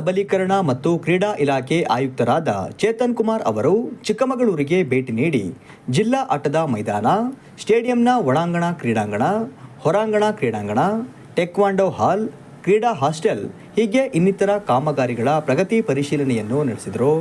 ಸಬಲೀಕರಣ ಮತ್ತು ಕ್ರೀಡಾ ಇಲಾಖೆ ಆಯುಕ್ತರಾದ ಚೇತನ್ ಕುಮಾರ್ ಅವರು ಚಿಕ್ಕಮಗಳೂರಿಗೆ ಭೇಟಿ ನೀಡಿ ಜಿಲ್ಲಾ ಆಟದ ಮೈದಾನ, ಸ್ಟೇಡಿಯಂನ ಒಳಾಂಗಣ ಕ್ರೀಡಾಂಗಣ, ಹೊರಾಂಗಣ ಕ್ರೀಡಾಂಗಣ, ಟೆಕ್ವಾಂಡೋ ಹಾಲ್, ಕ್ರೀಡಾ ಹಾಸ್ಟೆಲ್, ಹೀಗೆ ಇನ್ನಿತರ ಕಾಮಗಾರಿಗಳ ಪ್ರಗತಿ ಪರಿಶೀಲನೆಯನ್ನು ನಡೆಸಿದರು.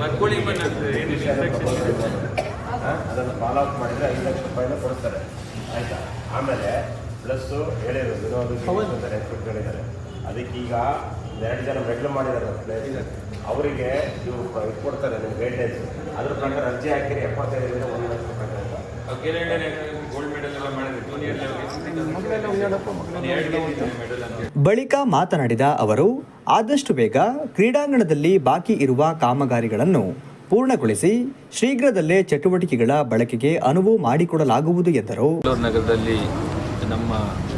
ಬರ್ಕೊಳ್ಳಿ ಅದನ್ನು ಫಾಲೋ ಅಪ್ ಮಾಡಿದರೆ ಐದು ಲಕ್ಷ ರೂಪಾಯಿನ ಕೊಡ್ತಾರೆ. ಆಯಿತಾ? ಆಮೇಲೆ ಪ್ಲಸ್ಸು ಹೇಳಿರೋದು ವಿನೋದ್ ಇದ್ದಾರೆ ಎಕ್ಸ್ಪರ್ಟ್ಗಳಿದ್ದಾರೆ ಅದಕ್ಕೆ ಈಗ ಎರಡು ಜನ ಮೆಡ್ಲ್ ಮಾಡಿದ್ದಾರೆ ಅವರಿಗೆ ಇವರು ಇದು ಕೊಡ್ತಾರೆ ನಿಮ್ಮ ಗೈಡ್ಲೈನ್ಸ್ ಅದ್ರ ಪ್ರಕಾರ ಅರ್ಜಿ ಹಾಕಿರಿ ಎಪ್ಪತ್ತೈದರಿಂದ ಒಂದು ಲಕ್ಷ ರೂಪಾಯಿ ಅಂತ ಗೋಲ್ಡ್ ಮೆಡಲ್ ಎಲ್ಲ ಮಾಡಿದ್ರೆ ಜೂನಿಯರ್ ಲೆವೆಲ್ ಮೆಡಲ್ ಅಂತ ಬಳಿಕ ಮಾತನಾಡಿದ ಅವರು ಆದಷ್ಟು ಬೇಗ ಕ್ರೀಡಾಂಗಣದಲ್ಲಿ ಬಾಕಿ ಇರುವ ಕಾಮಗಾರಿಗಳನ್ನು ಪೂರ್ಣಗೊಳಿಸಿ ಶೀಘ್ರದಲ್ಲೇ ಚಟುವಟಿಕೆಗಳ ಬಳಕೆಗೆ ಅನುವು ಮಾಡಿಕೊಡಲಾಗುವುದು ಎಂದರು. ನಗರದಲ್ಲಿ ನಮ್ಮ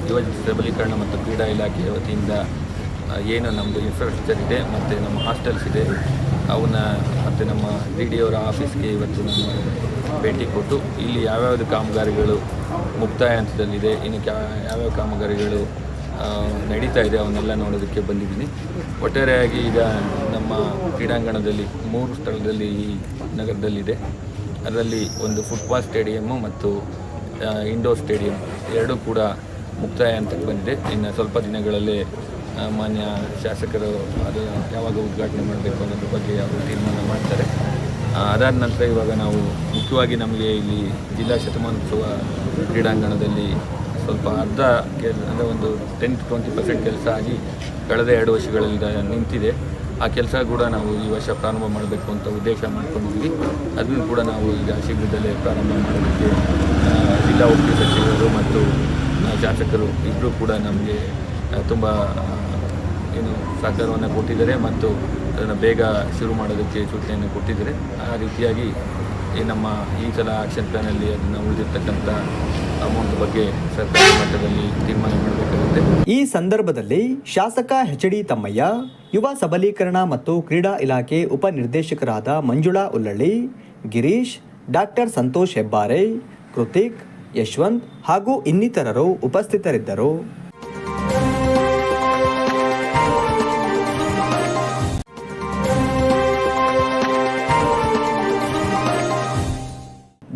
ಯುವ ಸಬಲೀಕರಣ ಮತ್ತು ಕ್ರೀಡಾ ಇಲಾಖೆಯ ವತಿಯಿಂದ ಏನು ನಮ್ಮದು ಇನ್ಫ್ರಾಸ್ಟ್ರಕ್ಚರ್ ಇದೆ ಮತ್ತು ನಮ್ಮ ಹಾಸ್ಟೆಲ್ಸ್ ಇದೆ ಅವನ್ನ ಮತ್ತು ನಮ್ಮ ಡಿ ಡಿ ಅವರ ಆಫೀಸ್ಗೆ ಇವತ್ತು ನಮ್ಮ ಭೇಟಿ ಕೊಟ್ಟು ಇಲ್ಲಿ ಯಾವ್ಯಾವ್ದು ಕಾಮಗಾರಿಗಳು ಮುಕ್ತಾಯ ಹಂತದಲ್ಲಿದೆ, ಇನ್ನು ಯಾವ್ಯಾವ ಕಾಮಗಾರಿಗಳು ನಡೀತಾ ಇದೆ ಅವನ್ನೆಲ್ಲ ನೋಡೋದಕ್ಕೆ ಬಂದಿದ್ದೀನಿ. ಒಟ್ಟಾರೆಯಾಗಿ ಈಗ ನಮ್ಮ ಕ್ರೀಡಾಂಗಣದಲ್ಲಿ ಮೂರು ಸ್ಥಳದಲ್ಲಿ ಈ ನಗರದಲ್ಲಿದೆ. ಅದರಲ್ಲಿ ಒಂದು ಫುಟ್ಬಾಲ್ ಸ್ಟೇಡಿಯಮ್ಮು ಮತ್ತು ಇಂಡೋರ್ ಸ್ಟೇಡಿಯಂ ಎರಡೂ ಕೂಡ ಮುಕ್ತಾಯ ಹಂತಕ್ಕೆ ಬಂದಿದೆ. ಇನ್ನು ಸ್ವಲ್ಪ ದಿನಗಳಲ್ಲೇ ಮಾನ್ಯ ಶಾಸಕರು ಅದು ಯಾವಾಗ ಉದ್ಘಾಟನೆ ಮಾಡಬೇಕು ಅನ್ನೋದ್ರ ಬಗ್ಗೆ ಅವರು ತೀರ್ಮಾನ ಮಾಡ್ತಾರೆ. ಅದಾದ ನಂತರ ಇವಾಗ ನಾವು ಮುಖ್ಯವಾಗಿ ನಮಗೆ ಇಲ್ಲಿ ಜಿಲ್ಲಾ ಶತಮಾನೋತ್ಸವ ಕ್ರೀಡಾಂಗಣದಲ್ಲಿ ಸ್ವಲ್ಪ ಅರ್ಧ ಕೆಲ, ಅಂದರೆ ಒಂದು ಟೆನ್ ಟು ಟ್ವೆಂಟಿ ಪರ್ಸೆಂಟ್ ಕೆಲಸ ಆಗಿ ಕಳೆದ ಎರಡು ವರ್ಷಗಳಿಂದ ನಿಂತಿದೆ. ಆ ಕೆಲಸ ಕೂಡ ನಾವು ಈ ವರ್ಷ ಪ್ರಾರಂಭ ಮಾಡಬೇಕು ಅಂತ ಉದ್ದೇಶ ಮಾಡ್ಕೊಂಡಿದ್ವಿ ಅದನ್ನು ಕೂಡ ನಾವು ಈಗ ಶೀಘ್ರದಲ್ಲೇ ಪ್ರಾರಂಭ ಮಾಡೋದಕ್ಕೆ ಜಿಲ್ಲಾ ಉಪ ಸಚಿವರು ಮತ್ತು ಶಾಸಕರು ಇಬ್ಬರೂ ಕೂಡ ನಮಗೆ ತುಂಬ ಏನು ಸಹಕಾರವನ್ನು ಕೊಟ್ಟಿದ್ದಾರೆ ಮತ್ತು ಅದನ್ನು ಬೇಗ ಶುರು ಮಾಡೋದಕ್ಕೆ ಸೂಚನೆಯನ್ನು ಕೊಟ್ಟಿದ್ದಾರೆ. ಆ ರೀತಿಯಾಗಿ ಈ ನಮ್ಮ ಈ ಸಲ ಆಕ್ಷನ್ ಪ್ಲ್ಯಾನಲ್ಲಿ ಅದನ್ನು ಉಳಿದಿರ್ತಕ್ಕಂಥ ಅಮೌಂಟ್ ಬಗ್ಗೆ ಸರ್ಕಾರಿ ಮಟ್ಟದಲ್ಲಿ ತೀರ್ಮಾನ ಮಾಡಬೇಕಾಗುತ್ತೆ. ಈ ಸಂದರ್ಭದಲ್ಲಿ ಶಾಸಕ ಎಚ್ ಡಿ ತಮ್ಮಯ್ಯ, ಯುವ ಸಬಲೀಕರಣ ಮತ್ತು ಕ್ರೀಡಾ ಇಲಾಖೆ ಉಪನಿರ್ದೇಶಕರಾದ ಮಂಜುಳಾ ಉಲ್ಲಳ್ಳಿ, ಗಿರೀಶ್, ಡಾಕ್ಟರ್ ಸಂತೋಷ್ ಹೆಬ್ಬಾರೆ, ಕೃತಿಕ್, ಯಶವಂತ್ ಹಾಗೂ ಇನ್ನಿತರರು ಉಪಸ್ಥಿತರಿದ್ದರು.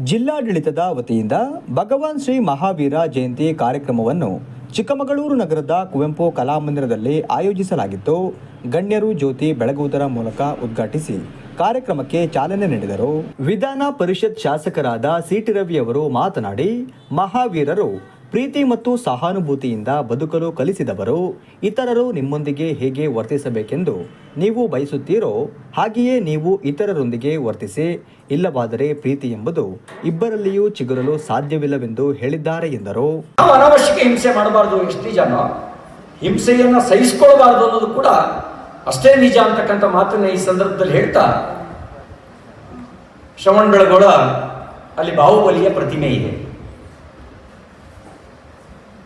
ಜಿಲ್ಲಾಡಳಿತದ ವತಿಯಿಂದ ಭಗವಾನ್ ಶ್ರೀ ಮಹಾವೀರ ಜಯಂತಿ ಕಾರ್ಯಕ್ರಮವನ್ನು ಚಿಕ್ಕಮಗಳೂರು ನಗರದ ಕುವೆಂಪು ಕಲಾಮಂದಿರದಲ್ಲಿ ಆಯೋಜಿಸಲಾಗಿತ್ತು. ಗಣ್ಯರು ಜ್ಯೋತಿ ಬೆಳಗುವುದರ ಮೂಲಕ ಉದ್ಘಾಟಿಸಿ ಕಾರ್ಯಕ್ರಮಕ್ಕೆ ಚಾಲನೆ ನೀಡಿದರು. ವಿಧಾನ ಪರಿಷತ್ ಶಾಸಕರಾದ ಸಿಟಿ ರವಿ ಅವರು ಮಾತನಾಡಿ, ಮಹಾವೀರರು ಪ್ರೀತಿ ಮತ್ತು ಸಹಾನುಭೂತಿಯಿಂದ ಬದುಕಲು ಕಲಿಸಿದವರು, ಇತರರು ನಿಮ್ಮೊಂದಿಗೆ ಹೇಗೆ ವರ್ತಿಸಬೇಕೆಂದು ನೀವು ಬಯಸುತ್ತೀರೋ ಹಾಗೆಯೇ ನೀವು ಇತರರೊಂದಿಗೆ ವರ್ತಿಸಿ, ಇಲ್ಲವಾದರೆ ಪ್ರೀತಿ ಎಂಬುದು ಇಬ್ಬರಲ್ಲಿಯೂ ಚಿಗುರಲು ಸಾಧ್ಯವಿಲ್ಲವೆಂದು ಹೇಳಿದ್ದಾರೆ ಎಂದರು. ನಾವು ಅನಾವಶ್ಯಕ ಹಿಂಸೆ ಮಾಡಬಾರದು ಎಷ್ಟು ಜನ ಹಿಂಸೆಯನ್ನು ಸಹಿಸಿಕೊಳ್ಳಬಾರದು ಅನ್ನೋದು ಕೂಡ ಅಷ್ಟೇ ನಿಜ ಅಂತಕ್ಕಂಥ ಮಾತನ್ನ ಈ ಸಂದರ್ಭದಲ್ಲಿ ಹೇಳ್ತಾ ಶ್ರವಣ್ ಬೆಳಗೊಳ ಅಲ್ಲಿ ಬಾಹುಬಲಿಯ ಪ್ರತಿಮೆ ಇದೆ.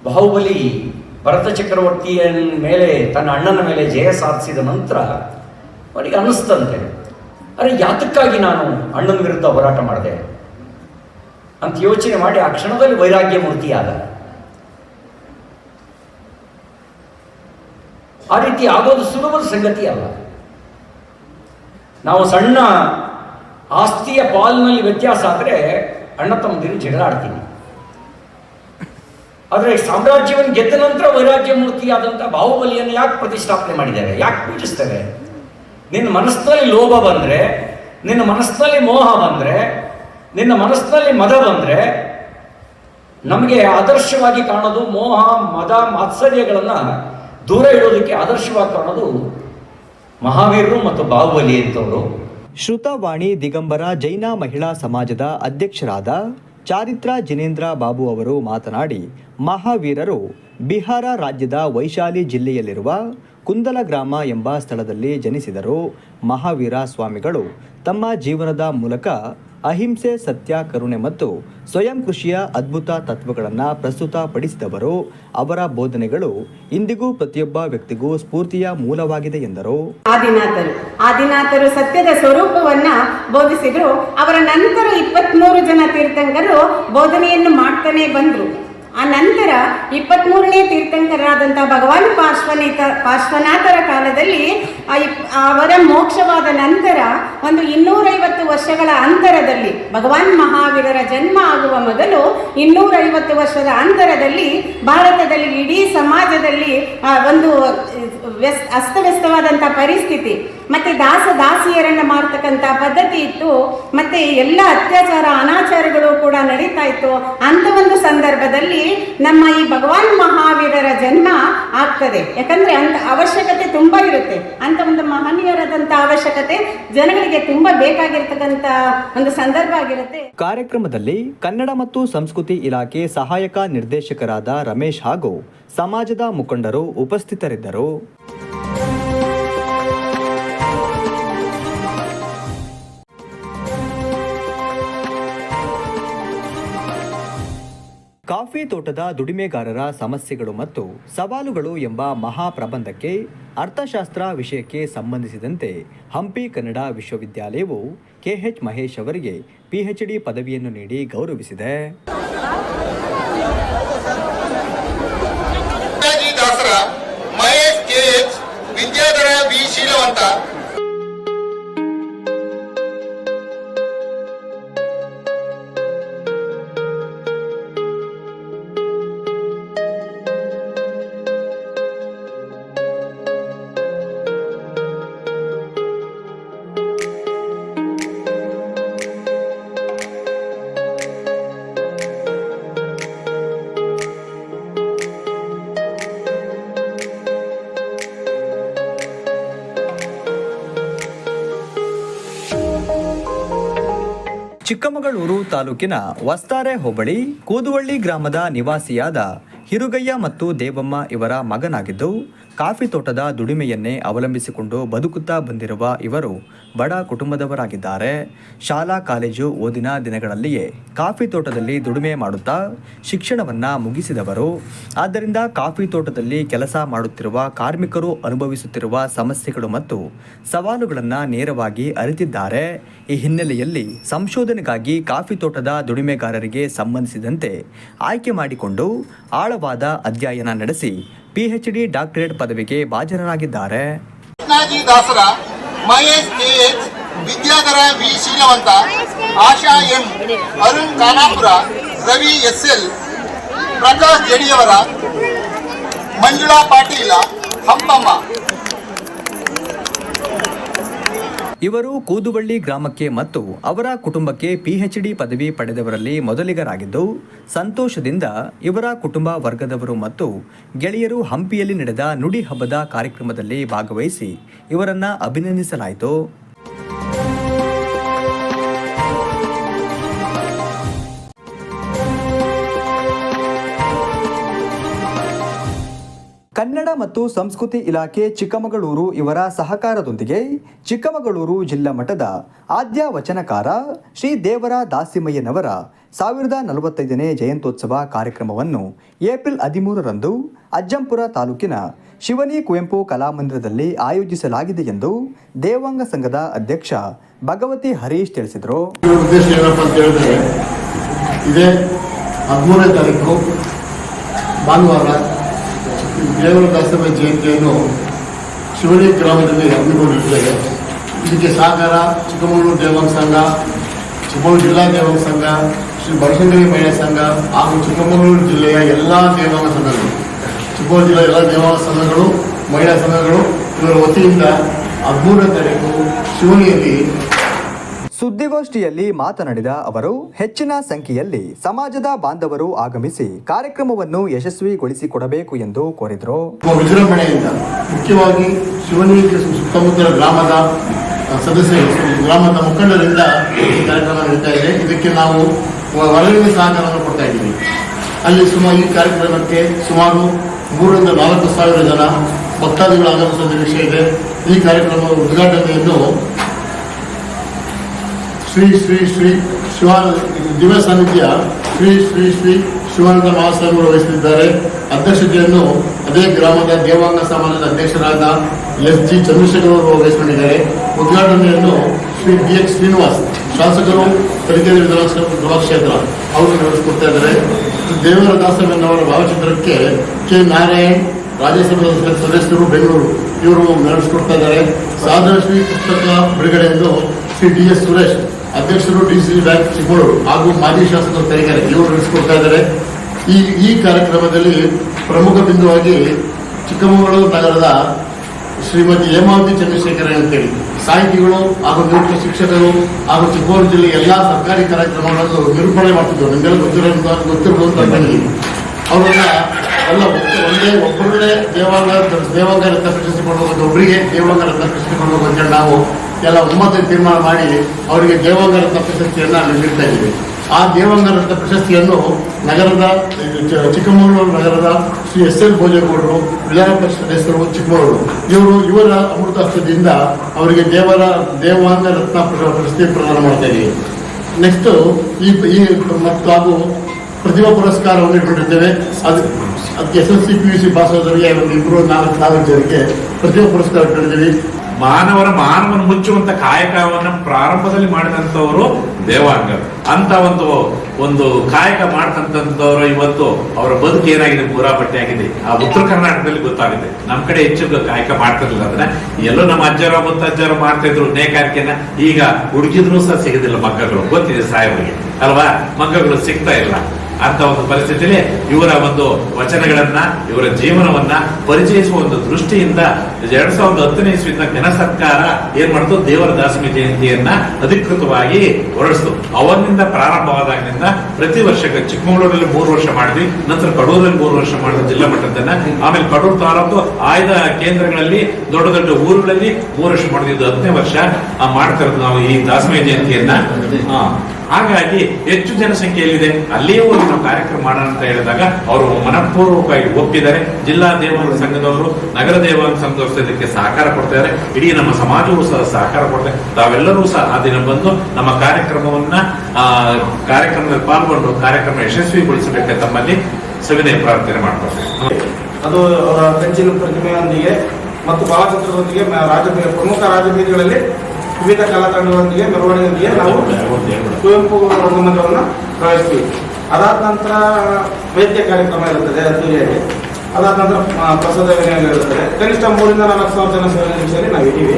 ಬಾಹುಬಲಿ ಭರತ ಚಕ್ರವರ್ತಿಯ ಮೇಲೆ, ತನ್ನ ಅಣ್ಣನ ಮೇಲೆ ಜಯ ಸಾಧಿಸಿದ ನಂತರ ಅವನಿಗೆ ಅನ್ನಿಸ್ತಂತೆ. ಅರೆ, ಯಾತಕ್ಕಾಗಿ ನಾನು ಅಣ್ಣನ ವಿರುದ್ಧ ಹೋರಾಟ ಮಾಡಿದೆ? ಅಂತ ಯೋಚನೆ ಮಾಡಿ ಆ ಕ್ಷಣದಲ್ಲಿ ವೈರಾಗ್ಯ ಮೂರ್ತಿಯಾದ ಆ ರೀತಿ ಆಗೋದು ಸುಲಭದ ಸಂಗತಿ ಅಲ್ಲ. ನಾವು ಸಣ್ಣ ಆಸ್ತಿಯ ಪಾಲಿನಲ್ಲಿ ವ್ಯತ್ಯಾಸ ಆದರೆ ಅಣ್ಣ ತಮ್ಮದಿರು ಜಗಳ ಆಡ್ತೀವಿ ಆದರೆ ಸಾಮ್ರಾಜ್ಯವನ್ನು ಗೆದ್ದ ನಂತರ ವೈರಾಗ್ಯ ಮೂರ್ತಿಯಾದಂಥ ಬಾಹುಬಲಿಯನ್ನು ಯಾಕೆ ಪ್ರತಿಷ್ಠಾಪನೆ ಮಾಡಿದ್ದಾರೆ? ಯಾಕೆ ಪೂಜಿಸ್ತಾರೆ ನಿನ್ನ ಮನಸ್ಸಿನಲ್ಲಿ ಲೋಭ ಬಂದರೆ, ನಿನ್ನ ಮನಸ್ಸಿನಲ್ಲಿ ಮೋಹ ಬಂದರೆ, ನಿನ್ನ ಮನಸ್ಸಿನಲ್ಲಿ ಮದ ಬಂದರೆ ನಮಗೆ ಆದರ್ಶವಾಗಿ ಕಾಣೋದು ಮೋಹ, ಮದ, ಮಾತ್ಸರ್ಯಗಳನ್ನು ದೂರ ಇಡೋದಕ್ಕೆ ಆದರ್ಶವಾಗಿ ಕಾಣೋದು ಮಹಾವೀರರು ಮತ್ತು ಬಾಹುಬಲಿ ಅಂತವರು. ಶ್ರುತವಾಣಿ ದಿಗಂಬರ ಜೈನ ಮಹಿಳಾ ಸಮಾಜದ ಅಧ್ಯಕ್ಷರಾದ ಚಾರಿತ್ರ ಜಿನೇಂದ್ರ ಬಾಬು ಅವರು ಮಾತನಾಡಿ, ಮಹಾವೀರರು ಬಿಹಾರ ರಾಜ್ಯದ ವೈಶಾಲಿ ಜಿಲ್ಲೆಯಲ್ಲಿರುವ ಕುಂದಲ ಗ್ರಾಮ ಎಂಬ ಸ್ಥಳದಲ್ಲಿ ಜನಿಸಿದರು. ಮಹಾವೀರ ಸ್ವಾಮಿಗಳು ತಮ್ಮ ಜೀವನದ ಮೂಲಕ ಅಹಿಂಸೆ, ಸತ್ಯ, ಕರುಣೆ ಮತ್ತು ಸ್ವಯಂ ಕೃಷಿಯ ಅದ್ಭುತ ತತ್ವಗಳನ್ನು ಪ್ರಸ್ತುತಪಡಿಸಿದವರು. ಅವರ ಬೋಧನೆಗಳು ಇಂದಿಗೂ ಪ್ರತಿಯೊಬ್ಬ ವ್ಯಕ್ತಿಗೂ ಸ್ಫೂರ್ತಿಯ ಮೂಲವಾಗಿದೆ ಎಂದರು. ಆದಿನಾಥರು. ಆದಿನಾಥರು ಸತ್ಯದ ಸ್ವರೂಪವನ್ನ ಬೋಧಿಸಿದ್ರು. ಅವರ ನಂತರ ಇಪ್ಪತ್ಮೂರು ಜನ ತೀರ್ಥಂಕರು ಬೋಧನೆಯನ್ನು ಮಾಡ್ತಾನೆ ಬಂದ್ರು. ಆ ನಂತರ ಇಪ್ಪತ್ಮೂರನೇ ತೀರ್ಥಂಕರಾದಂಥ ಭಗವಾನ್ ಪಾರ್ಶ್ವನೇತ, ಪಾರ್ಶ್ವನಾಥರ ಕಾಲದಲ್ಲಿ ಅವರ ಮೋಕ್ಷವಾದ ನಂತರ ಒಂದು ಇನ್ನೂರೈವತ್ತು ವರ್ಷಗಳ ಅಂತರದಲ್ಲಿ ಭಗವಾನ್ ಮಹಾವೀರರ ಜನ್ಮ ಆಗುವ ಮೊದಲು ಇನ್ನೂರೈವತ್ತು ವರ್ಷದ ಅಂತರದಲ್ಲಿ ಭಾರತದಲ್ಲಿ ಇಡೀ ಸಮಾಜದಲ್ಲಿ ಒಂದು ವ್ಯಸ್ ಅಸ್ತವ್ಯಸ್ತವಾದಂಥ ಪರಿಸ್ಥಿತಿ ಮತ್ತೆ ದಾಸ ದಾಸಿಯರನ್ನು ಮಾಡ್ತಕ್ಕಂಥ ಪದ್ಧತಿ ಇತ್ತು. ಮತ್ತೆ ಎಲ್ಲ ಅತ್ಯಾಚಾರ ಅನಾಚಾರಗಳು ಕೂಡ ನಡೀತಾ ಇತ್ತು. ಅಂತ ಒಂದು ಸಂದರ್ಭದಲ್ಲಿ ನಮ್ಮ ಈ ಭಗವಾನ್ ಮಹಾವೀರರ ಜನ್ಮ ಆಗ್ತದೆ. ಯಾಕಂದ್ರೆ ಅಂತ ಅವಶ್ಯಕತೆ ತುಂಬಾ ಇರುತ್ತೆ. ಅಂತ ಒಂದು ಮಹನೀಯರಾದಂಥ ಅವಶ್ಯಕತೆ ಜನಗಳಿಗೆ ತುಂಬಾ ಬೇಕಾಗಿರ್ತಕ್ಕಂಥ ಒಂದು ಸಂದರ್ಭ ಆಗಿರುತ್ತೆ. ಕಾರ್ಯಕ್ರಮದಲ್ಲಿ ಕನ್ನಡ ಮತ್ತು ಸಂಸ್ಕೃತಿ ಇಲಾಖೆ ಸಹಾಯಕ ನಿರ್ದೇಶಕರಾದ ರಮೇಶ್ ಹಾಗೂ ಸಮಾಜದ ಮುಖಂಡರು ಉಪಸ್ಥಿತರಿದ್ದರು. ಕಾಫಿ ತೋಟದ ದುಡಿಮೆಗಾರರ ಸಮಸ್ಯೆಗಳು ಮತ್ತು ಸವಾಲುಗಳು ಎಂಬ ಮಹಾಪ್ರಬಂಧಕ್ಕೆ ಅರ್ಥಶಾಸ್ತ್ರ ವಿಷಯಕ್ಕೆ ಸಂಬಂಧಿಸಿದಂತೆ ಹಂಪಿ ಕನ್ನಡ ವಿಶ್ವವಿದ್ಯಾಲಯವು ಕೆಎಚ್ ಮಹೇಶ್ ಅವರಿಗೆ ಪಿಎಚ್ಡಿ ಪದವಿಯನ್ನು ನೀಡಿ ಗೌರವಿಸಿದೆ. ಚಿಕ್ಕಮಗಳೂರು ತಾಲೂಕಿನ ವಸ್ತಾರೆ ಹೋಬಳಿ, ಕೂದುವಳ್ಳಿ ಗ್ರಾಮದ ನಿವಾಸಿಯಾದ ಹಿರುಗಯ್ಯ ಮತ್ತು ದೇವಮ್ಮ ಇವರ ಮಗನಾಗಿದ್ದು, ಕಾಫಿ ತೋಟದ ದುಡಿಮೆಯನ್ನೇ ಅವಲಂಬಿಸಿಕೊಂಡು ಬದುಕುತ್ತಾ ಬಂದಿರುವ ಇವರು ಬಡ ಕುಟುಂಬದವರಾಗಿದ್ದಾರೆ. ಶಾಲಾ ಕಾಲೇಜು ಓದಿನ ದಿನಗಳಲ್ಲಿಯೇ ಕಾಫಿ ತೋಟದಲ್ಲಿ ದುಡಿಮೆ ಮಾಡುತ್ತಾ ಶಿಕ್ಷಣವನ್ನು ಮುಗಿಸಿದವರು. ಆದ್ದರಿಂದ ಕಾಫಿ ತೋಟದಲ್ಲಿ ಕೆಲಸ ಮಾಡುತ್ತಿರುವ ಕಾರ್ಮಿಕರು ಅನುಭವಿಸುತ್ತಿರುವ ಸಮಸ್ಯೆಗಳು ಮತ್ತು ಸವಾಲುಗಳನ್ನು ನೇರವಾಗಿ ಅರಿತಿದ್ದಾರೆ. ಈ ಹಿನ್ನೆಲೆಯಲ್ಲಿ ಸಂಶೋಧನೆಗಾಗಿ ಕಾಫಿ ತೋಟದ ದುಡಿಮೆಗಾರರಿಗೆ ಸಂಬಂಧಿಸಿದಂತೆ ಆಯ್ಕೆ ಮಾಡಿಕೊಂಡು ಆಳವಾದ ಅಧ್ಯಯನ ನಡೆಸಿ, ಪಿಎಚ್ಡಿ ಡಾಕ್ಟರೇಟ್ ಪದವಿಗೆ ಭಾಜನರಾಗಿದ್ದಾರೆ. Krishnaji Dasar, Mahesh KH Vidyadhar V Shilavant Asha M Arun Khanapur, Ravi S L Prakash Jadiyavar, Manjula Patil, Hampamma. ಇವರು ಕೂದುವಳ್ಳಿ ಗ್ರಾಮಕ್ಕೆ ಮತ್ತು ಅವರ ಕುಟುಂಬಕ್ಕೆ ಪಿಎಚ್ಡಿ ಪದವಿ ಪಡೆದವರಲ್ಲಿ ಮೊದಲಿಗರಾಗಿದ್ದು, ಸಂತೋಷದಿಂದ ಇವರ ಕುಟುಂಬ ವರ್ಗದವರು ಮತ್ತು ಗೆಳೆಯರು ಹಂಪಿಯಲ್ಲಿ ನಡೆದ ನುಡಿ ಹಬ್ಬದ ಕಾರ್ಯಕ್ರಮದಲ್ಲಿ ಭಾಗವಹಿಸಿ ಇವರನ್ನು ಅಭಿನಂದಿಸಲಾಯಿತು. ಕನ್ನಡ ಮತ್ತು ಸಂಸ್ಕೃತಿ ಇಲಾಖೆ ಚಿಕ್ಕಮಗಳೂರು ಇವರ ಸಹಕಾರದೊಂದಿಗೆ ಚಿಕ್ಕಮಗಳೂರು ಜಿಲ್ಲಾ ಮಟ್ಟದ ಆದ್ಯ ವಚನಕಾರ ಶ್ರೀ ದೇವರ ದಾಸಿಮಯ್ಯನವರ ಸಾವಿರದ ನಲವತ್ತೈದನೇ ಜಯಂತ್ಯೋತ್ಸವ ಕಾರ್ಯಕ್ರಮವನ್ನು ಏಪ್ರಿಲ್ ಹದಿಮೂರರಂದು ಅಜ್ಜಂಪುರ ತಾಲೂಕಿನ ಶಿವನಿ ಕುವೆಂಪು ಕಲಾಮಂದಿರದಲ್ಲಿ ಆಯೋಜಿಸಲಾಗಿದೆ ಎಂದು ದೇವಾಂಗ ಸಂಘದ ಅಧ್ಯಕ್ಷ ಭಗವತಿ ಹರೀಶ್ ತಿಳಿಸಿದರು. ಭಾನುವಾರ ದೇವರ ದಾಸರ ಜಯಂತಿಯನ್ನು ಶಿವಳಿ ಗ್ರಾಮದಲ್ಲಿ ಹಮ್ಮಿಕೊಂಡಿರ್ತೇವೆ. ಇದಕ್ಕೆ ಸಹಕಾರ ಚಿಕ್ಕಮಗಳೂರು ದೇವಾಂಗ ಸಂಘ, ಚಿಕ್ಕಮಗಳೂರು ಜಿಲ್ಲಾ ದೇವಾಂಗ ಸಂಘ, ಶ್ರೀ ಬನಶಂಕರಿ ಮಹಿಳಾ ಸಂಘ ಹಾಗೂ ಚಿಕ್ಕಮಗಳೂರು ಜಿಲ್ಲೆಯ ಎಲ್ಲ ದೇವಾಂಗ ಸಂಘಗಳು. ಚಿಕ್ಕಮಗಳೂರು ಜಿಲ್ಲೆಯ ಎಲ್ಲ ದೇವಾಂಗ ಸಂಘಗಳು, ಮಹಿಳಾ ಸಂಘಗಳು ಇವರ ವತಿಯಿಂದ ಹದಿಮೂರನೇ ತಾರೀಕು ಶಿವಣಿಯಲ್ಲಿ ಸುದ್ದಿಗೋಷ್ಠಿಯಲ್ಲಿ ಮಾತನಾಡಿದ ಅವರು, ಹೆಚ್ಚಿನ ಸಂಖ್ಯೆಯಲ್ಲಿ ಸಮಾಜದ ಬಾಂಧವರು ಆಗಮಿಸಿ ಕಾರ್ಯಕ್ರಮವನ್ನು ಯಶಸ್ವಿಗೊಳಿಸಿಕೊಡಬೇಕು ಎಂದು ಕೋರಿದರು. ವಿಜೃಂಭಣೆಯಿಂದ ಮುಖ್ಯವಾಗಿ ಶಿವನಿಗೆ ಸುತ್ತಮುತ್ತಲ ಗ್ರಾಮದ ಸದಸ್ಯರು ಗ್ರಾಮದ ಮುಖಂಡರಿಂದ ಈ ಕಾರ್ಯಕ್ರಮ ನಡೀತಾ ಇದೆ. ಇದಕ್ಕೆ ನಾವು ವರದಿ ಸಹಕಾರವನ್ನು ಕೊಡ್ತಾ ಇದ್ದೀವಿ. ಅಲ್ಲಿ ಸುಮಾರು ಈ ಕಾರ್ಯಕ್ರಮಕ್ಕೆ ಸುಮಾರು ಮೂರರಿಂದ ನಾಲ್ಕು ಸಾವಿರ ಜನ ಭಕ್ತಾದಿಗಳು ಆಗಮಿಸುವ ನಿರೀಕ್ಷೆ ಇದೆ. ಈ ಕಾರ್ಯಕ್ರಮದ ಉದ್ಘಾಟನೆಯನ್ನು ಶ್ರೀ ಶ್ರೀ ಶ್ರೀ ಶಿವ ದಿವ್ಯ ಸಮಿತಿಯ ಶ್ರೀ ಶ್ರೀ ಶ್ರೀ ಶಿವಾನಂದ ಮಹಾಸ್ವಾಮಿಗಳು ವಹಿಸಿದ್ದಾರೆ ಅಧ್ಯಕ್ಷತೆಯನ್ನು ಅದೇ ಗ್ರಾಮದ ದೇವಾಂಗ ಸಮಾಜದ ಅಧ್ಯಕ್ಷರಾದ ಎಸ್ ಜಿ ಚಂದ್ರಶೇಖರ್ ಅವರು ವಹಿಸಿಕೊಂಡಿದ್ದಾರೆ ಉದ್ಘಾಟನೆಯನ್ನು ಶ್ರೀ ಬಿ ಎಚ್ ಶ್ರೀನಿವಾಸ್, ಶಾಸಕರು ತರೀಕೆರೆ ಕ್ಷೇತ್ರ ಅವರು ನಡೆಸಿಕೊಡ್ತಾ ಇದ್ದಾರೆ. ದೇವರ ದಾಸವನ್ನವರ ಭಾವಚಿತ್ರಕ್ಕೆ ಕೆ ನಾರಾಯಣ್, ರಾಜ್ಯಸಭಾ ಸದಸ್ಯರು ಬೆಂಗಳೂರು ಇವರು ನಡೆಸಿಕೊಡ್ತಾ ಇದ್ದಾರೆ. ಸಾಧನಶ್ರೀ ಪುಸ್ತಕ ಬಿಡುಗಡೆಯನ್ನು ಶ್ರೀ ಡಿ ಎಸ್ ಸುರೇಶ್ ಅಧ್ಯಕ್ಷರು ಡಿ ಸಿ ಬ್ಯಾಂಕ್ ಚಿಕ್ಕಮಗಳೂರು ಹಾಗೂ ಮಾಜಿ ಶಾಸಕರು ತರೀಕೆರೆ ಇವರು ನಡೆಸಿಕೊಡ್ತಾ ಇದ್ದಾರೆ. ಈ ಈ ಕಾರ್ಯಕ್ರಮದಲ್ಲಿ ಪ್ರಮುಖ ಬಿಂದುವಾಗಿ ಚಿಕ್ಕಮಗಳೂರು ನಗರದ ಶ್ರೀಮತಿ ಹೇಮಾವತಿ ಚಂದ್ರಶೇಖರ ಅಂತೇಳಿ ಸಾಹಿತಿಗಳು ಹಾಗೂ ನಿವೃತ್ತ ಶಿಕ್ಷಕರು ಹಾಗೂ ಚಿಕ್ಕಮಗಳೂರು ಜಿಲ್ಲೆಯ ಎಲ್ಲ ಸರ್ಕಾರಿ ಕಾರ್ಯಕ್ರಮಗಳನ್ನು ನಿರೂಪಣೆ ಮಾಡ್ತಿದ್ರು. ನಿಮಗೆಲ್ಲ ಗೊತ್ತಿರೋ ಗೊತ್ತಿರಬಹುದು ಅಂತ ಅನ್ಕೊಂಡಿದ್ದೀನಿ ಅವರೆಲ್ಲ ಎಲ್ಲ ಒಂದೇ ಒಬ್ಬರನ್ನೇ ದೇವಾಂಗ ದೇವಾಂಗ ರತ್ನ ಪ್ರಶಸ್ತಿ ಕೊಡಬೇಕು ಒಬ್ಬರಿಗೆ ದೇವಾಂಗ ರತ್ನ ಪ್ರಶಸ್ತಿ ಕೊಡಬೇಕು ನಾವು ಎಲ್ಲ ಒಮ್ಮತ ತೀರ್ಮಾನ ಮಾಡಿ ಅವರಿಗೆ ದೇವಾಂಗ ರತ್ನ ಪ್ರಶಸ್ತಿಯನ್ನು ನೀಡ್ತಾ ಇದ್ದೀವಿ. ಆ ದೇವಾಂಗ ರತ್ನ ಪ್ರಶಸ್ತಿಯನ್ನು ನಗರದ ಚಿಕ್ಕಮಗಳೂರು ನಗರದ ಶ್ರೀ ಎಸ್ ಎಲ್ ಭೋಜೇಗೌಡರು ವಿಧಾನ ಪರಿಷತ್ ಸದಸ್ಯರು ಚಿಕ್ಕಮಗಳೂರು. ಇವರು ಇವರ ಅಮೃತ ಹಸ್ತದಿಂದ ಅವರಿಗೆ ದೇವರ ದೇವಾಂಗ ರತ್ನ ಪ್ರ- ಪ್ರಶಸ್ತಿ ಪ್ರದಾನ ಮಾಡ್ತಾ ಇದ್ದೀವಿ. ನೆಕ್ಸ್ಟ್ ಈ ಈ ಮತ್ತು ಹಾಗೂ ಪ್ರತಿಭಾ ಪುರಸ್ಕಾರವನ್ನು ಇಟ್ಕೊಂಡಿದ್ದೇವೆ ಅದು ಅದಕ್ಕೆ S L C P U C pass ಆದವರಿಗೆ ಇಬ್ಬರು ನಾಲ್ಕು ನಾಲ್ಕು ಜನಕ್ಕೆ ಪ್ರತಿಭಾ ಪುರಸ್ಕಾರ ಇಟ್ಕೊಂಡಿದ್ದೀವಿ. ಮಾನವರ ಮಾನವನ ಮುಚ್ಚುವಂತ ಕಾಯಕವನ್ನ ಪ್ರಾರಂಭದಲ್ಲಿ ಮಾಡಿದಂತವರು ದೇವಾಂಗ ಅಂತ ಒಂದು ಒಂದು ಕಾಯಕ ಮಾಡ್ತಂತವ್ರು ಇವತ್ತು ಅವರ ಬದುಕು ಏನಾಗಿದೆ? ಬಟ್ಟೆ ಆಗಿದೆ ಆ ಉತ್ತರ ಕರ್ನಾಟಕದಲ್ಲಿ ಗೊತ್ತಾಗಿದೆ. ನಮ್ ಕಡೆ ಹೆಚ್ಚು ಕಾಯಕ ಮಾಡ್ತಿರ್ಲಿಲ್ಲ ಅಂದ್ರೆ ಎಲ್ಲೋ ನಮ್ಮ ಅಜ್ಜರ ಮುತ್ತಜ್ಜರು ಮಾಡ್ತಾ ಇದ್ರು ನೇಕಾರಿಕೆನ ಈಗ ಹುಡುಗಿದ್ರು ಸಹ ಸಿಗೋದಿಲ್ಲ ಮಗ್ಗಗಳು. ಗೊತ್ತಿದೆ ಸಾಹೇಬರಿಗೆ. ಅಲ್ವಾ? ಮಗ್ಗಗಳು ಸಿಗ್ತಾ ಇಲ್ಲ. ಅಂತ ಒಂದು ಪರಿಸ್ಥಿತಿಯಲ್ಲಿ ಇವರ ಒಂದು ವಚನಗಳನ್ನ, ಇವರ ಜೀವನವನ್ನ ಪರಿಚಯಿಸುವ ಒಂದು ದೃಷ್ಟಿಯಿಂದ ಎರಡ್ ಸಾವಿರದ ಹತ್ತನೇ ಇಸ್ವಿಯಿಂದ ಘನ ಸರ್ಕಾರ ಏನ್ ಮಾಡ್ತು? ದೇವರ ದಾಸಮಿ ಜಯಂತಿಯನ್ನ ಅಧಿಕೃತವಾಗಿ ಹೊರಡಿಸ್ತು. ಅವನಿಂದ ಪ್ರಾರಂಭವಾದಾಗಿನಿಂದ ಪ್ರತಿ ವರ್ಷ ಚಿಕ್ಕಮಗಳೂರಲ್ಲಿ ಮೂರು ವರ್ಷ ಮಾಡಿದ್ವಿ, ನಂತರ ಕಡೂರಲ್ಲಿ ಮೂರು ವರ್ಷ ಮಾಡಿದ್ವಿ ಜಿಲ್ಲಾ ಮಟ್ಟದನ್ನ. ಆಮೇಲೆ ಕಡೂರು ತಾಲೂಕು ಆಯ್ದ ಕೇಂದ್ರಗಳಲ್ಲಿ, ದೊಡ್ಡ ದೊಡ್ಡ ಊರುಗಳಲ್ಲಿ ಮೂರು ವರ್ಷ ಮಾಡಿದ್ವಿ. ಹತ್ತನೇ ವರ್ಷ. ಮಾಡ್ತಾ ನಾವು ಈ ದಾಸಮಿ ಜಯಂತಿಯನ್ನ. ಹಾಗಾಗಿ ಹೆಚ್ಚು ಜನಸಂಖ್ಯೆಯಲ್ಲಿದೆ. ಅಲ್ಲಿಯೂ ಒಂದು ನಾವು ಕಾರ್ಯಕ್ರಮ ಮಾಡೋಣ ಅಂತ ಹೇಳಿದಾಗ ಅವರು ಮನಪೂರ್ವಕವಾಗಿ ಒಪ್ಪಿದ್ದಾರೆ. ಜಿಲ್ಲಾ ದೇವಾಲಯ ಸಂಘದವರು, ನಗರ ದೇವಾಲಯ ಸಂಘದವರು ಇದಕ್ಕೆ ಸಹಕಾರ ಕೊಡ್ತಾರೆ ಇಡೀ ನಮ್ಮ ಸಮಾಜವೂ ಸಹ ಸಹಕಾರ ಕೊಡ್ತಾರೆ ತಾವೆಲ್ಲರೂ ಸಹ ಆ ದಿನ ಬಂದು ನಮ್ಮ ಕಾರ್ಯಕ್ರಮವನ್ನ ಕಾರ್ಯಕ್ರಮದಲ್ಲಿ ಪಾಲ್ಗೊಂಡು ಕಾರ್ಯಕ್ರಮ ಯಶಸ್ವಿಗೊಳಿಸಬೇಕೆ ತಮ್ಮಲ್ಲಿ ಸವಿನಯ ಪ್ರಾರ್ಥನೆ ಮಾಡ್ಕೊಳ್ತೇವೆ. ಅದು ಅವರ ಕಂಚಿನ ಪ್ರತಿಮೆಯೊಂದಿಗೆ ಮತ್ತು ಭಾವಚಿತ್ರದೊಂದಿಗೆ ರಾಜ ಪ್ರಮುಖ ರಾಜಬೀದಿಗಳಲ್ಲಿ ವಿವಿಧ ಕಲಾತಂಡಗಳೊಂದಿಗೆ ಮೆರವಣಿಗೆಯೊಂದಿಗೆ ನಾವು ಕುವೆಂಪು ರಂಗಮಂದಿರವನ್ನು ಪ್ರವೇಶಿಸ್ತೀವಿ ಅದಾದ ನಂತರ ವೇದ್ಯ ಕಾರ್ಯಕ್ರಮ ಇರುತ್ತದೆ ಅದ್ದೂರಿಯಾಗಿ ಅದಾದ ನಂತರ ಪ್ರಸಾದ ವಿನಿಯೋಗ ಇರುತ್ತದೆ. ಕನಿಷ್ಠ ಮೂರಿಂದ ನಾಲ್ಕು ಸಾವಿರ ಜನ ಸೇವೆ ನಿಮಿಷದಲ್ಲಿ ನಾವು ಇದ್ದೀವಿ.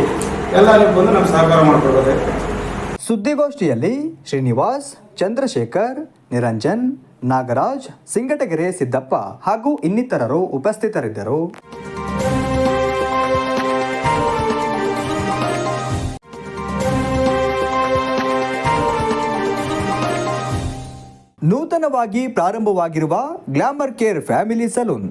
ಎಲ್ಲರಿಗೂ ಬಂದು ನಮ್ಗೆ ಸಹಕಾರ ಮಾಡ್ಕೊಳ್ಬೇಕು ಸುದ್ದಿಗೋಷ್ಠಿಯಲ್ಲಿ ಶ್ರೀನಿವಾಸ್, ಚಂದ್ರಶೇಖರ್, ನಿರಂಜನ್, ನಾಗರಾಜ್, ಸಿಂಗಟಗೆರೆ ಸಿದ್ದಪ್ಪ ಹಾಗೂ ಇನ್ನಿತರರು ಉಪಸ್ಥಿತರಿದ್ದರು. ನೂತನವಾಗಿ ಪ್ರಾರಂಭವಾಗಿರುವ ಗ್ಲಾಮರ್ ಕೇರ್ ಫ್ಯಾಮಿಲಿ ಸಲೂನ್.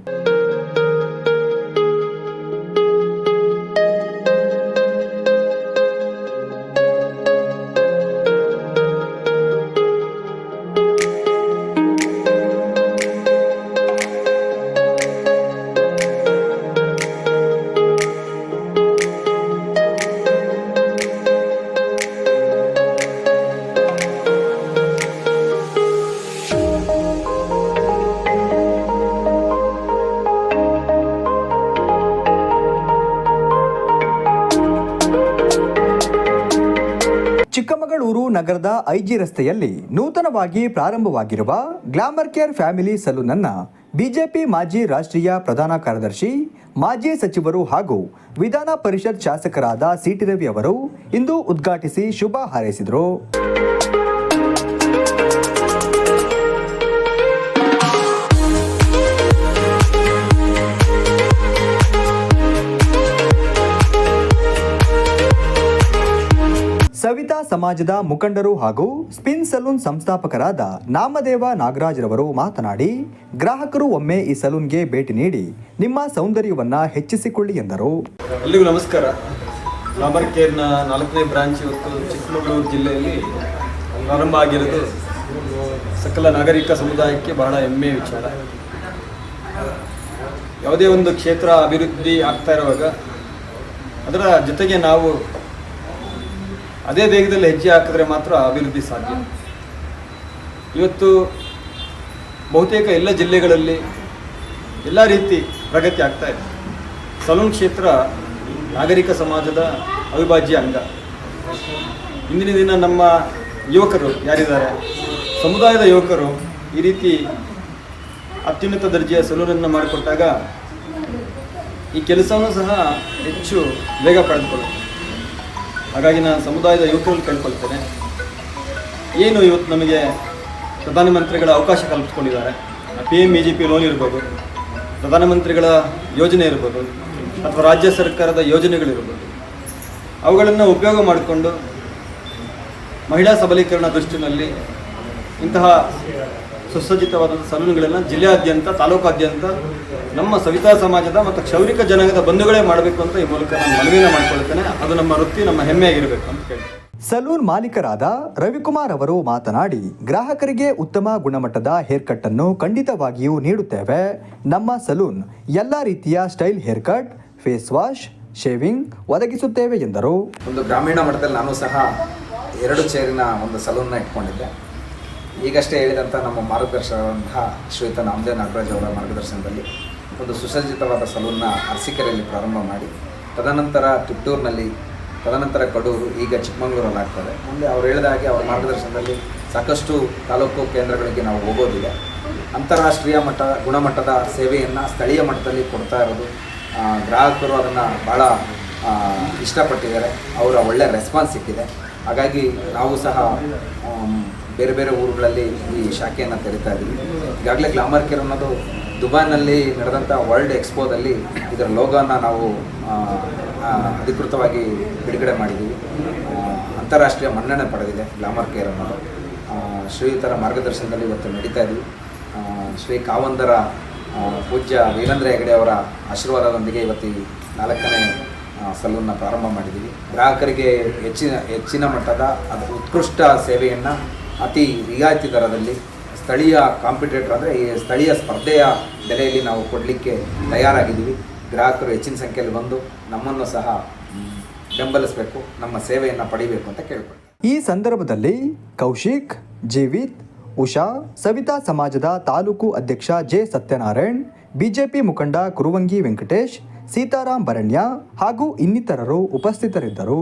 ನಗರದ ಐಜಿ ರಸ್ತೆಯಲ್ಲಿ ನೂತನವಾಗಿ ಪ್ರಾರಂಭವಾಗಿರುವ ಗ್ಲಾಮರ್ ಕೇರ್ ಫ್ಯಾಮಿಲಿ ಸಲೂನ್ ಅನ್ನ ಬಿಜೆಪಿ ಮಾಜಿ ರಾಷ್ಟ್ರೀಯ ಪ್ರಧಾನ ಕಾರ್ಯದರ್ಶಿ, ಮಾಜಿ ಸಚಿವರು ಹಾಗೂ ವಿಧಾನ ಪರಿಷತ್ ಶಾಸಕರಾದ ಸಿಟಿ ರವಿ ಅವರು ಇಂದು ಉದ್ಘಾಟಿಸಿ ಶುಭ ಹಾರೈಸಿದರು. ಸವಿತಾ ಸಮಾಜದ ಮುಖಂಡರು ಹಾಗೂ ಸ್ಪಿನ್ ಸಲೂನ್ ಸಂಸ್ಥಾಪಕರಾದ ನಾಮದೇವ ನಾಗರಾಜ್ರವರು ಮಾತನಾಡಿ, ಗ್ರಾಹಕರು ಒಮ್ಮೆ ಈ ಸಲೂನ್ಗೆ ಭೇಟಿ ನೀಡಿ ನಿಮ್ಮ ಸೌಂದರ್ಯವನ್ನ ಹೆಚ್ಚಿಸಿಕೊಳ್ಳಿ ಎಂದರು. ಎಲ್ಲಿಗೂ ನಮಸ್ಕಾರ. ಲಾಬರ್ ಕೇರ್ನ ನಾಲ್ಕನೇ ಬ್ರಾಂಚ್ ಇವತ್ತು ಚಿಕ್ಕಮಗಳೂರು ಜಿಲ್ಲೆಯಲ್ಲಿ ಪ್ರಾರಂಭ ಆಗಿರೋದು. ಸಕಲ ನಾಗರಿಕ ಸಮುದಾಯಕ್ಕೆ ಬಹಳ ಹೆಮ್ಮೆಯ ವಿಚಾರ. ಯಾವುದೇ ಒಂದು ಕ್ಷೇತ್ರ ಅಭಿವೃದ್ಧಿ ಆಗ್ತಾ ಇರುವಾಗ ಅದರ ಜೊತೆಗೆ ನಾವು ಅದೇ ವೇಗದಲ್ಲಿ ಹೆಜ್ಜೆ ಹಾಕಿದ್ರೆ ಮಾತ್ರ ಅಭಿವೃದ್ಧಿ ಸಾಧ್ಯ. ಇವತ್ತು ಬಹುತೇಕ ಎಲ್ಲ ಜಿಲ್ಲೆಗಳಲ್ಲಿ ಎಲ್ಲ ರೀತಿ ಪ್ರಗತಿ ಆಗ್ತಾ ಇದೆ. ಸಲೂನ್ ಕ್ಷೇತ್ರ ನಾಗರಿಕ ಸಮಾಜದ ಅವಿಭಾಜ್ಯ ಅಂಗ. ಇಂದಿನ ದಿನ ನಮ್ಮ ಯುವಕರು ಯಾರಿದ್ದಾರೆ? ಸಮುದಾಯದ ಯುವಕರು ಈ ರೀತಿ ಅತ್ಯುನ್ನತ ದರ್ಜೆಯ ಸಲೂನನ್ನು ಮಾಡಿಕೊಟ್ಟಾಗ ಈ ಕೆಲಸವನ್ನು ಸಹ ಹೆಚ್ಚು ವೇಗ ಪಡೆದುಕೊಳ್ಳುತ್ತೆ ಹಾಗಾಗಿ ನಾನು ಸಮುದಾಯದ ಯುವಕರಲ್ಲಿ ಕೇಳ್ಕೊಳ್ತೇನೆ. ಏನು ಇವತ್ತು ನಮಗೆ ಪ್ರಧಾನಮಂತ್ರಿಗಳ ಅವಕಾಶ ಕಲ್ಪಿಸ್ಕೊಂಡಿದ್ದಾರೆ? P M B G P loan ಇರ್ಬೋದು ಪ್ರಧಾನಮಂತ್ರಿಗಳ ಯೋಜನೆ ಇರ್ಬೋದು, ಅಥವಾ ರಾಜ್ಯ ಸರ್ಕಾರದ ಯೋಜನೆಗಳಿರ್ಬೋದು. ಅವುಗಳನ್ನು ಉಪಯೋಗ ಮಾಡಿಕೊಂಡು ಮಹಿಳಾ ಸಬಲೀಕರಣ ದೃಷ್ಟಿನಲ್ಲಿ ಇಂತಹ ಸುಸಜ್ಜಿತವಾದಂಥ ಸಲೂನ್ಗಳನ್ನು ಜಿಲ್ಲೆಯಾದ್ಯಂತ ತಾಲೂಕಾದ್ಯಂತ ನಮ್ಮ ಸವಿತಾ ಸಮಾಜದ ಮತ್ತು ಕ್ಷೌರಿಕ ಜನಾಂಗದ ಬಂಧುಗಳೇ ಮಾಡಬೇಕು ಅಂತ ಈ ಮೂಲಕ ನಾನು ಮನವಿಯನ್ನು ಮಾಡಿಕೊಳ್ತೇನೆ. ಅದು ನಮ್ಮ ವೃತ್ತಿ ನಮ್ಮ ಹೆಮ್ಮೆಯಾಗಿರಬೇಕು ಅಂತ ಹೇಳಿ ಸಲೂನ್ ಮಾಲೀಕರಾದ ರವಿಕುಮಾರ್ ಅವರು ಮಾತನಾಡಿ ಗ್ರಾಹಕರಿಗೆ ಉತ್ತಮ ಗುಣಮಟ್ಟದ ಹೇರ್ ಕಟ್ ಅನ್ನು ಖಂಡಿತವಾಗಿಯೂ ನೀಡುತ್ತೇವೆ. ನಮ್ಮ ಸಲೂನ್ ಎಲ್ಲ ರೀತಿಯ style hair cut face wash shaving ಒದಗಿಸುತ್ತೇವೆ ಎಂದರು. ಒಂದು ಗ್ರಾಮೀಣ ಮಟ್ಟದಲ್ಲಿ ನಾನು ಸಹ ಎರಡು ಚೇರಿನ ಒಂದು ಸಲೂನ್ನ ಇಟ್ಕೊಂಡಿದ್ದೆ. ಈಗಷ್ಟೇ ಹೇಳಿದಂಥ ನಮ್ಮ ಮಾರ್ಗದರ್ಶಕರಾದಂತಹ ಶ್ವೇತ ನಾಮದೇವ್ ನಾಗರಾಜ್ ಅವರ ಮಾರ್ಗದರ್ಶನದಲ್ಲಿ ಒಂದು ಸುಸಜ್ಜಿತವಾದ ಸಲೂನ್ನ ಅರಸಿಕೆರೆಯಲ್ಲಿ ಪ್ರಾರಂಭ ಮಾಡಿ, ತದನಂತರ ತಿಟ್ಟೂರಿನಲ್ಲಿ, ತದನಂತರ ಕಡೂರು, ಈಗ ಚಿಕ್ಕಮಗಳೂರಲ್ಲಿ ಆಗ್ತದೆ. ಮುಂದೆ ಅವ್ರು ಹೇಳಿದ ಹಾಗೆ ಅವರ ಮಾರ್ಗದರ್ಶನದಲ್ಲಿ ಸಾಕಷ್ಟು ತಾಲೂಕು ಕೇಂದ್ರಗಳಿಗೆ ನಾವು ಹೋಗೋದಿಲ್ಲ ಅಂತಾರಾಷ್ಟ್ರೀಯ ಮಟ್ಟ, ಗುಣಮಟ್ಟದ ಸೇವೆಯನ್ನು ಸ್ಥಳೀಯ ಮಟ್ಟದಲ್ಲಿ ಕೊಡ್ತಾ ಇರೋದು ಗ್ರಾಹಕರು ಅದನ್ನು ಭಾಳ ಇಷ್ಟಪಟ್ಟಿದ್ದಾರೆ. ಅವರ ಒಳ್ಳೆಯ ರೆಸ್ಪಾನ್ಸ್ ಸಿಕ್ಕಿದೆ. ಹಾಗಾಗಿ ನಾವು ಸಹ ಬೇರೆ ಬೇರೆ ಊರುಗಳಲ್ಲಿ ಈ ಶಾಖೆಯನ್ನು ತೆರಿತಾ ಇದ್ದೀವಿ ಈಗಾಗಲೇ ಗ್ಲಾಮರ್ ಕೇರ್ ಅನ್ನೋದು ದುಬೈನಲ್ಲಿ ನಡೆದಂಥ ವರ್ಲ್ಡ್ ಎಕ್ಸ್ಪೋದಲ್ಲಿ ಇದರ ಲೋಗೋನ ನಾವು ಅಧಿಕೃತವಾಗಿ ಬಿಡುಗಡೆ ಮಾಡಿದ್ದೀವಿ. ಅಂತಾರಾಷ್ಟ್ರೀಯ ಮನ್ನಣೆ ಪಡೆದಿದೆ ಗ್ಲಾಮರ್ ಕೇರ್ ಅನ್ನೋದು. ಶ್ರೀಯುತರ ಮಾರ್ಗದರ್ಶನದಲ್ಲಿ ಇವತ್ತು ನಡೀತಾ ಇದ್ದೀವಿ ಶ್ರೀ ಕಾವಂದರ ಪೂಜ್ಯ ವೀರೇಂದ್ರ ಹೆಗಡೆ ಅವರ ಆಶೀರ್ವಾದದೊಂದಿಗೆ ಇವತ್ತು ಈ ನಾಲ್ಕನೇ ಸಲೂನ್ನ ಪ್ರಾರಂಭ ಮಾಡಿದ್ದೀವಿ. ಗ್ರಾಹಕರಿಗೆ ಹೆಚ್ಚಿನ ಹೆಚ್ಚಿನ ಮಟ್ಟದ ಅದು ಉತ್ಕೃಷ್ಟ ಸೇವೆಯನ್ನು ಅತಿ ರಿಯಾಯಿತಿ ದರದಲ್ಲಿ ಸ್ಥಳೀಯ ಕಾಂಪಿಟೇಟರ್ ಅಂದರೆ ಈ ಸ್ಥಳೀಯ ಸ್ಪರ್ಧೆಯ ಬೆಲೆಯಲ್ಲಿ ನಾವು ಕೊಡಲಿಕ್ಕೆ ತಯಾರಾಗಿದ್ದೀವಿ. ಗ್ರಾಹಕರು ಹೆಚ್ಚಿನ ಸಂಖ್ಯೆಯಲ್ಲಿ ಬಂದು ನಮ್ಮನ್ನು ಸಹ ಬೆಂಬಲಿಸಬೇಕು, ನಮ್ಮ ಸೇವೆಯನ್ನು ಪಡಿಬೇಕು ಅಂತ ಕೇಳ್ಕೊಳ್ತೀನಿ ಈ ಸಂದರ್ಭದಲ್ಲಿ ಕೌಶಿಕ್, ಜೀವಿತ್, ಉಷಾ, ಸವಿತಾ ಸಮಾಜದ ತಾಲೂಕು ಅಧ್ಯಕ್ಷ ಜೆ ಸತ್ಯನಾರಾಯಣ್, ಬಿಜೆಪಿ ಮುಖಂಡ ಕುರುವಂಗಿ ವೆಂಕಟೇಶ್ ಸೀತಾರಾಮ್ ಬರಣ್ಯ ಹಾಗೂ ಇನ್ನಿತರರು ಉಪಸ್ಥಿತರಿದ್ದರು.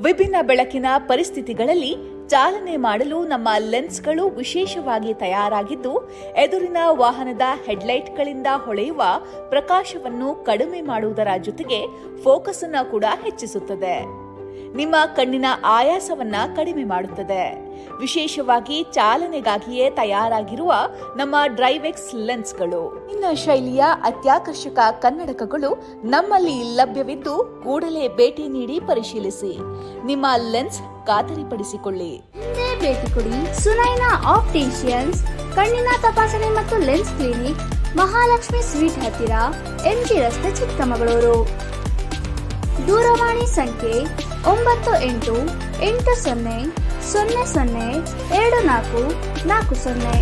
ವಿಭಿನ್ನ ಬೆಳಕಿನ ಪರಿಸ್ಥಿತಿಗಳಲ್ಲಿ ಚಾಲನೆ ಮಾಡಲು ನಮ್ಮ ಲೆನ್ಸ್ಗಳು ವಿಶೇಷವಾಗಿ ತಯಾರಾಗಿದ್ದು, ಎದುರಿನ ವಾಹನದ ಹೆಡ್ಲೈಟ್ಗಳಿಂದ ಹೊಳೆಯುವ ಪ್ರಕಾಶವನ್ನು ಕಡಿಮೆ ಮಾಡುವುದರ ಜೊತೆಗೆ ಫೋಕಸ್ ಅನ್ನು ಕೂಡ ಹೆಚ್ಚಿಸುತ್ತದೆ. ನಿಮ್ಮ ಕಣ್ಣಿನ ಆಯಾಸವನ್ನ ಕಡಿಮೆ ಮಾಡುತ್ತದೆ. ವಿಶೇಷವಾಗಿ ಚಾಲನೆಗಾಗಿಯೇ ತಯಾರಾಗಿರುವ ನಮ್ಮ ಡ್ರೈವೆಕ್ಸ್ ಲೆನ್ಸ್ಗಳು. ಇನ್ನ ಶೈಲಿಯ ಅತ್ಯಾಕರ್ಷಕ ಕನ್ನಡಕಗಳು ನಮ್ಮಲ್ಲಿ ಲಭ್ಯವಿದ್ದು ಕೂಡಲೇ ಭೇಟಿ ನೀಡಿ ಪರಿಶೀಲಿಸಿ. ನಿಮ್ಮ ಲೆನ್ಸ್ ಖಾತರಿಪಡಿಸಿಕೊಳ್ಳಿ. ಭೇಟಿ ಕೊಡಿ ಸುನೈನಾ ಆಪ್ಟಿಷಿಯನ್ಸ್, ಕಣ್ಣಿನ ತಪಾಸಣೆ ಮತ್ತು ಲೆನ್ಸ್ ಕ್ಲಿನಿಕ್, ಮಹಾಲಕ್ಷ್ಮಿ ಸ್ವೀಟ್ ಹತ್ತಿರ ಎಂಜಿ ರಸ್ತೆ ಚಿಕ್ಕಮಗಳೂರು. ದೂರವಾಣಿ ಸಂಖ್ಯೆ ಒಂಬತ್ತು ಎಂಟು ಎಂಟು ಸೊನ್ನೆ ಸೊನ್ನೆ ಸೊನ್ನೆ ಎರಡು ನಾಲ್ಕು ನಾಲ್ಕು ಸೊನ್ನೆ.